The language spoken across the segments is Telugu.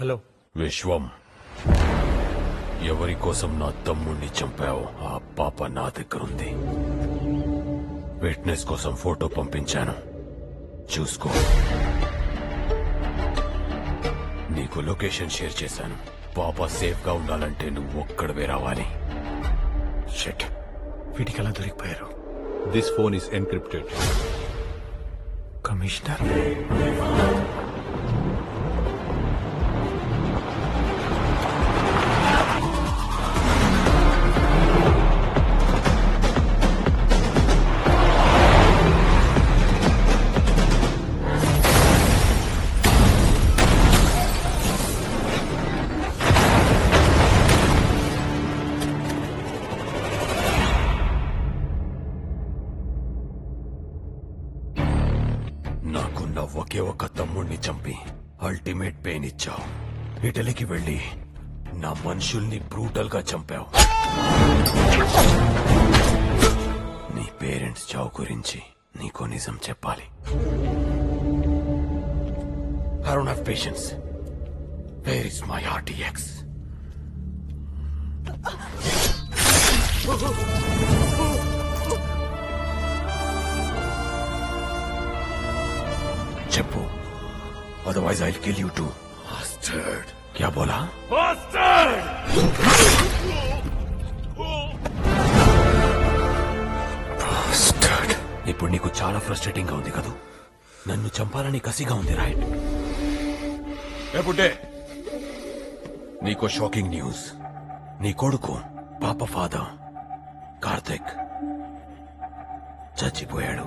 హలో. విశ్వం ఎవరి కోసం నా తమ్ముణ్ణి చంపావు? ఆ పాప నా దగ్గరుంది. విట్నెస్ కోసం ఫోటో పంపించాను. చూసుకో. నీకు లొకేషన్ షేర్ చేశాను. పాప సేఫ్గా ఉండాలంటే నువ్వు ఒక్కడవే రావాలి. షెట్ వీటికి ఎలా దొరికిపోయారు. This phone is encrypted. Commissioner. Ultimate pain ఇచ్చావు. ఇటలీకి వెళ్ళి నా మనుషుల్ని బ్రూటల్గా చంపావు. నీ పేరెంట్స్ చావు గురించి నీకు నిజం చెప్పాలి. I don't have patience where is my RTX చెప్పు Otherwise I kill you too Bastard. क्या बोला Bastard. ఇప్పుడు నీకు చాలా ఫ్రస్ట్రేటింగ్ గా ఉంది కదూ నన్ను చంపాలని కసిగా ఉంది రైట్ ఎప్పుడే నీకో షాకింగ్ న్యూస్ నీ కొడుకు పాప ఫాదర్ కార్తిక్ చచ్చిపోయాడు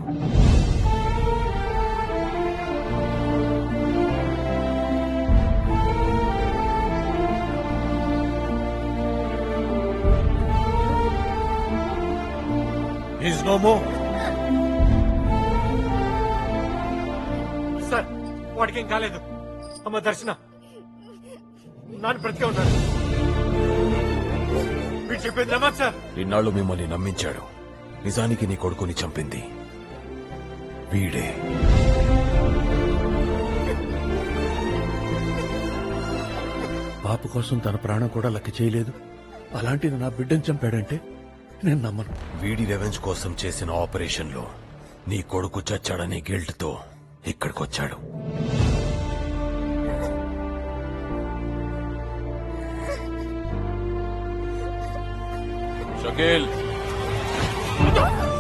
ఈజ్ నో మోర్ సార్ వాడికి ఏం కాలేదు. అమ్మ దర్శన. నాన్న బ్రతికే ఉన్నాడు. మీరు చెప్పింది నమ్మదు సార్ ఇన్నాళ్ళు మిమ్మల్ని నమ్మించాడు. నిజానికి నీ కొడుకుని చంపింది. వీడే. పాప కోసం తన ప్రాణం కూడా లెక్క చేయలేదు. అలాంటిది నా బిడ్డను చంపాడంటే నేను నమ్మను వీడి రెవెంజ్ కోసం చేసిన ఆపరేషన్లో నీ కొడుకు చచ్చాడనే గిల్ట్తో ఇక్కడికొచ్చాడు షకీల్ छोड़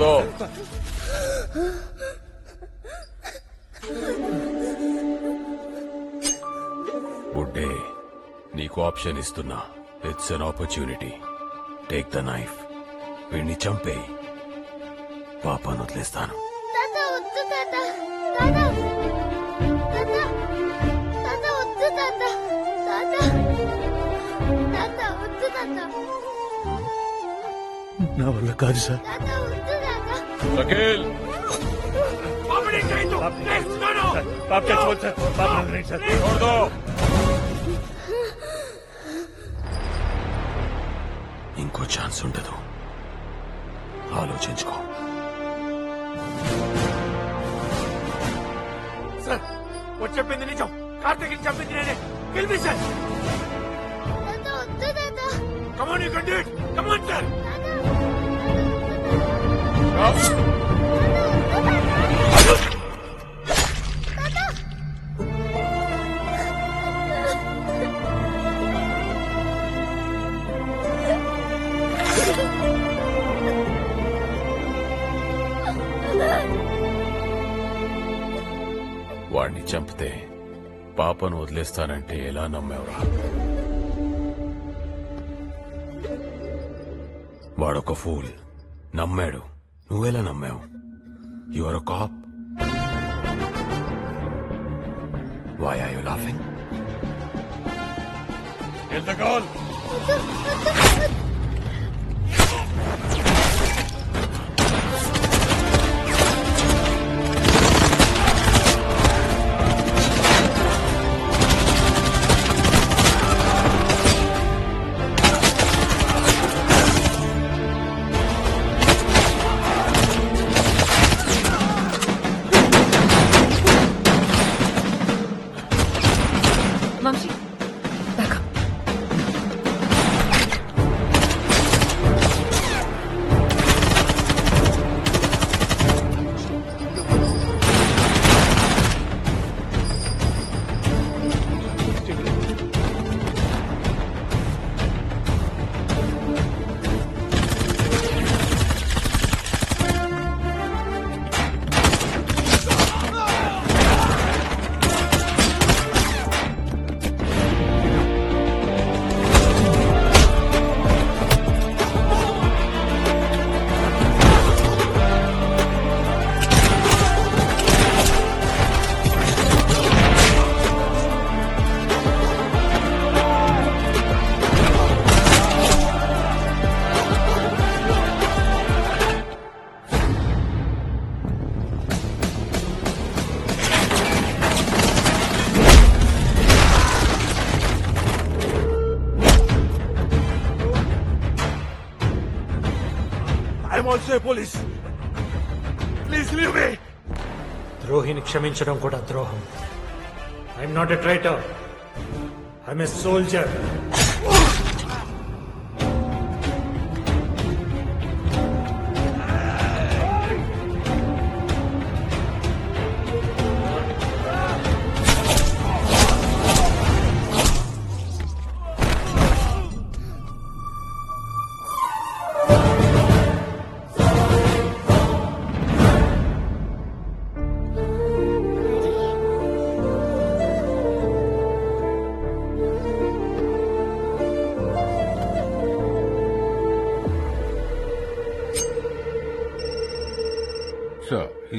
दो బుడ్డే నీకు ఆప్షన్ ఇస్తున్నా. It's an opportunity take the knife వీడిని చంపే పాపాను వదిలేస్తాను. నా వల్ల కాదు సార్. వకీల్ పాప చచ్చిపోతుంది సార్ పాప సార్ చూడదు ఇంకో ఛాన్స్ ఉండదు ఆలోచించుకో సార్ వచ్చి చెప్పింది నిజం కార్తీక్ చెప్పింది నేనే గెలిపి సార్ కమాన్ యూ కండి కమాన్ సార్ వాడిని చంపితే పాపను వదిలేస్తానంటే ఎలా నమ్మేవరా? వాడొక ఫూల్. నమ్మాడు. నువ్వెలా నమ్మావు? Your cop why are you laughing I'm also police? Please leave me ద్రోహిని క్షమించడం కూడా ద్రోహం. I'm not a traitor I'm a soldier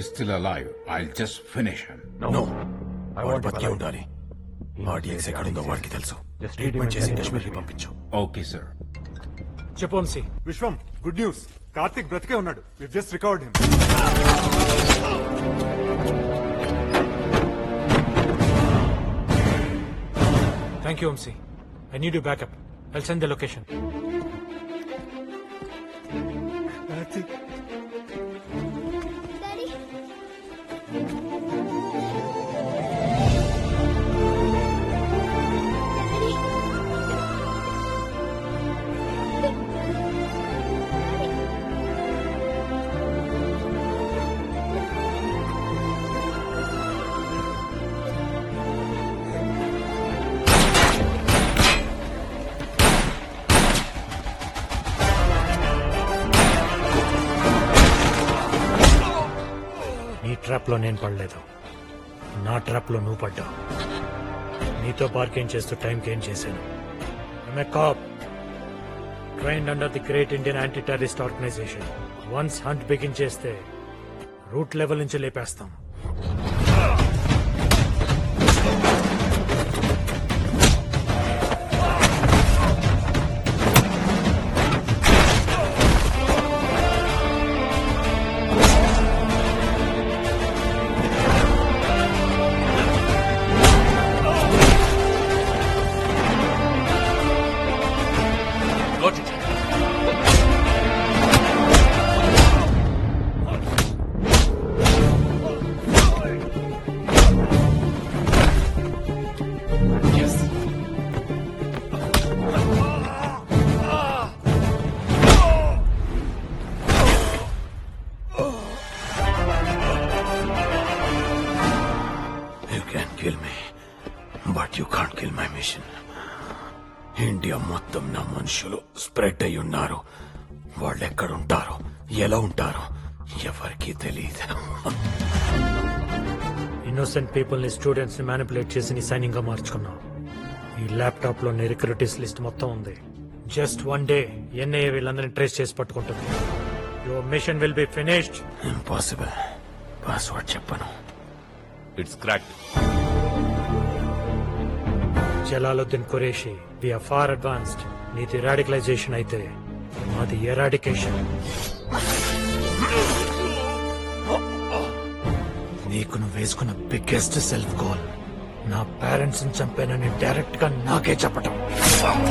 he's still alive. I'll just finish him. No వాడు బతికే ఉండాలి. ఆడియన్స్ ఎక్కడుందో వాడికి తెలుసు. ట్రీట్మెంట్ చేసి కాశ్మీర్కి పంపించు. Okay, sir. చెప్పు Vamsi. Vishwam good news. Karthik బ్రతికే ఉన్నాడు. We just recovered him thank you Vamshi. I need you backup I'll send the location daddy ట్రాప్లో లో నేను పడలేదు. నా ట్రాప్లో నువ్వు పడ్డావు. నీతో బార్గెన్ చేస్తూ టైంకి ఏం చేశాను? I'm cop train under the great Indian anti terrorist organisation once hunt begin చేస్తే రూట్ లెవెల్ నుంచి లేపేస్తాం. మనుషులు స్ప్రెడ్ అయి ఉన్నారు. వాళ్ళు ఎక్కడుంటారో ఎలా ఉంటారో ఎవరికీ తెలియదు ఇన్నోసెంట్ పీపుల్ని స్టూడెంట్స్ని మ్యానిపులేట్ చేసి నీ సైనింగ్గా మార్చుకున్నావు. ఈ ల్యాప్టాప్లో నీ రిక్రూటీస్ లిస్ట్ మొత్తం ఉంది. జస్ట్ వన్ డే ఎన్ఐఏ వీళ్ళందరినీ ట్రేస్ చేసి పట్టుకుంటుంది. Your mission will be finished impossible password చెప్పను. It's cracked. Jalaluddin Qureshi we are far advanced నీది రాడికలైజేషన్ అయితే మాది ఎరాడికేషన్ నీకు నువ్వు వేసుకున్న బిగ్గెస్ట్ సెల్ఫ్ గోల్ నా పేరెంట్స్ని చంపానని డైరెక్ట్గా నాకే చెప్పటం. లవ్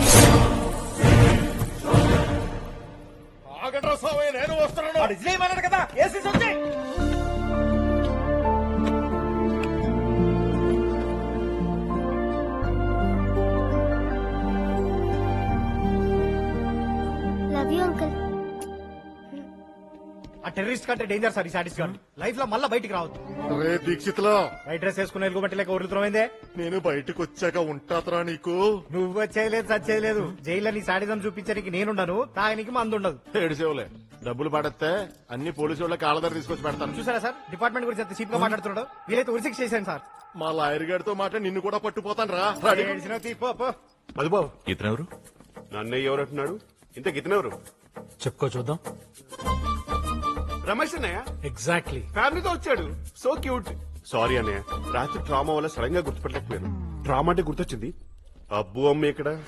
టెర్రరిస్ట్ కంటే డేంజర్ సార్ ఈ సాటిస్ గాడు లైఫ్లో మళ్ళీ బయటికి రావద్దు. రే దీక్షిత్లో. వైట్ డ్రెస్ వేసుకుని ఎలుగుబట్టి లేక ఊరుతున్నమైందే నేను బయటకు వచ్చాక ఉంటాతరా నీకు? నువ్వు వచ్చేయలేదు సచ్చేయలేదు జైల్లో నీ సాడిజం చూపించడానికి నేనుండను. తాగనికి మందు ఉండదు ఏడు సేవలే డబ్బులు పడేస్తే అన్ని పోలీసు వాళ్ళ కాళ్ళ దగ్గర తీసుకొచ్చి పెడతాను. చూసారా సార్ డిపార్ట్మెంట్ గురించి ఎంత చీప్గా మాట్లాడుతున్నాడు? వీలైతే ఉరిశిక్ష చేశాను సార్ మా లాయర్ గారితో మాట నిన్ను కూడా పట్టుపోతాను రా. మధుబాబు ఇతనెవరు నన్నయ్య ఎవరు అంటున్నాడు ఇంత గితనెవరు? చెప్పుకో చూద్దాం. రమేష్ అన్నయ్య? ఎగ్జాక్ట్లీ ఫ్యామిలీతో వచ్చాడు. So cute. సారీ అన్నయ్య. రాత్రి ట్రామా వల్ల సడన్గా గుర్తుపట్టలేకపోయాను. ట్రామా అంటే గుర్తొచ్చింది. అబ్బు అమ్మ ఇక్కడ.